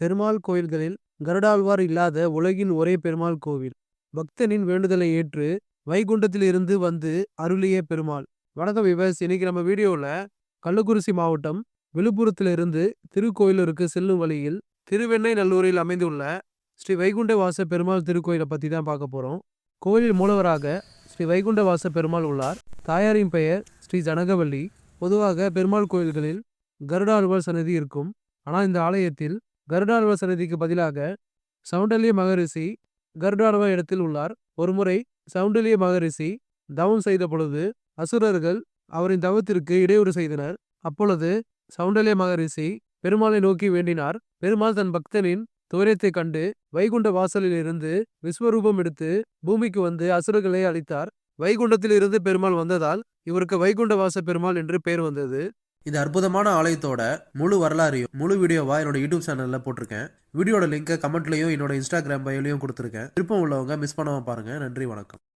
பெருமாள் கோயில்களில் கருடாழ்வார் இல்லாத உலகின் ஒரே பெருமாள் கோவில். பக்தனின் வேண்டுதலை ஏற்று வைகுண்டத்தில் இருந்து வந்து அருளிய பெருமாள். வணக்கம் விவஸ் இன்னைக்கு நம்ம வீடியோவில் கள்ளக்குறிச்சி மாவட்டம் விழுப்புரத்திலிருந்து திருக்கோயிலூருக்கு செல்லும் வழியில் திருவெண்ணை நல்லூரில் அமைந்துள்ள ஸ்ரீ வைகுண்ட வாச பெருமாள் திருக்கோயிலை பற்றி தான் பார்க்க போகிறோம் கோயிலில் மூலவராக ஸ்ரீ வைகுண்ட வாச பெருமாள் உள்ளார். தாயாரின் பெயர் ஸ்ரீ ஜனகவல்லி. பொதுவாக பெருமாள் கோயில்களில் கருடாழ்வார் சன்னதி இருக்கும். ஆனால் இந்த ஆலயத்தில் கருடாழ்வ சன்னதிக்கு பதிலாக சவுண்டல்ய மகரிஷி கருடாழ்வ இடத்தில் உள்ளார். ஒருமுறை சவுண்டல்ய மகரிஷி தவம் செய்த பொழுது அசுரர்கள் அவரின் தவத்திற்கு இடையூறு செய்தனர். அப்பொழுது சவுண்டல்ய மகரிஷி பெருமாளை நோக்கி வேண்டினார். பெருமாள் தன் பக்தனின் துயரத்தைக் கண்டு வைகுண்ட வாசலில் இருந்து விஸ்வரூபம் எடுத்து பூமிக்கு வந்து அசுரர்களை அளித்தார் வைகுண்டத்தில் இருந்து பெருமாள் வந்ததால் இவருக்கு வைகுண்ட வாச பெருமாள் என்று பெயர் வந்தது. இந்த அற்புதமான ஆலயத்தோட முழு வரலாறையும் முழு வீடியோவா என்னோட யூடியூப் சேனல்ல போட்டிருக்கேன். வீடியோட லிங்கை கமெண்ட்லயும் என்னோட இன்ஸ்டாகிராம் பயோலையும் கொடுத்துருக்கேன். விருப்பம் உள்ளவங்க மிஸ் பண்ணாம பாருங்க. நன்றி வணக்கம்.